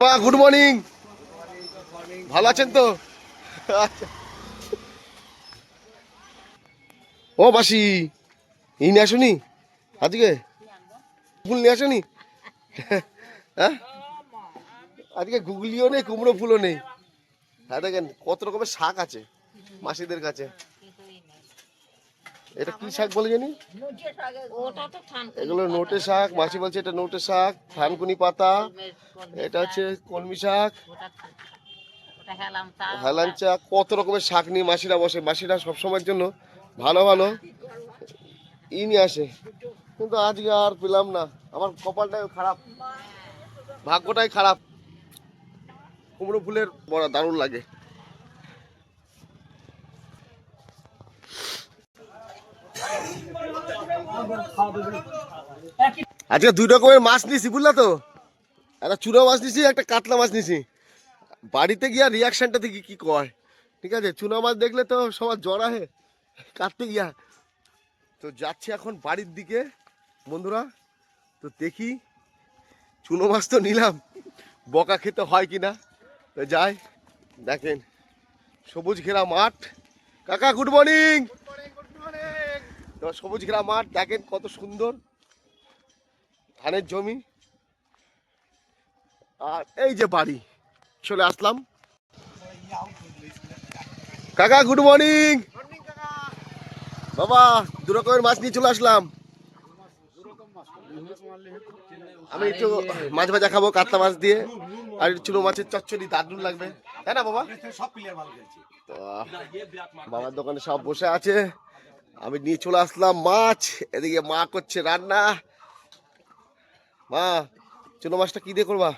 Good morning ভালো আছেন তো? আচ্ছা। ও মাসি ই নিয়ে আসুনি? আজকে? ফুল নিয়ে আসুনি? হ্যাঁ? আজকে গুগলিও নেই, কুমড়ো ফুলও নেই। হ্যাঁ দেখেন, কত রকমের শাক আছে মাসিদের কাছে। এটা কি শাক বলে জানি? ওটা তো থান এগুলো নোটে শাক মাসি বলছে এটা নোটে শাক থানকুনি পাতা এটা হচ্ছে কলমি শাক। হেলাঞ্চা কত রকমের শাক নিয়ে মাসিরা বসে। মাসিরা সবসময়ের জন্য ভালো ভালো। ই নিয়ে আসে। কিন্তু আজকে আর পেলাম না। আমার কপালটাই খারাপ। ভাগ্যটাই খারাপ। কুমড়ো ফুলের বড় দারুণ লাগে। আজকে দুই রকমের মাছ নিছি বুঝলা তো? একটা চুনো মাছ নিছি একটা কাতলা মাছ নিছি। বাড়িতে গিয়া রিয়াকশনটা দেখি কি কয়। ঠিক আছে চুনা মাছ দেখলে তো সবার জ্বর আহে কাটতে গিয়া। তো যাচ্ছি এখন বাড়ির দিকে বন্ধুরা। তো দেখি চুনো মাছ তো নিলাম বকা খেতে হয় কি না তো যাই দেখেন সবুজ ঘেরা মাঠ। কাকা গুড মর্নিং সবুজ ঘেরা মাঠ দেখেন কত সুন্দর ধানের জমি। আর এই যে বাড়ি চলে আসলাম। কাকা গুড মর্নিং বাবা দু রকমের মাছ নিয়ে চলে আসলাম। আমি একটু মাছ ভাজা খাব কাতলা মাছ দিয়ে। আর চুনো মাছের চচ্চড়ি দারুণ লাগবে। তাই না বাবা? বাবার দোকানে সব বসে আছে। আমি নিয়ে চলে আসলাম মাছ। এদিকে মা করছে রান্না। মা, চুনো মাছটা কি দিয়ে করবা?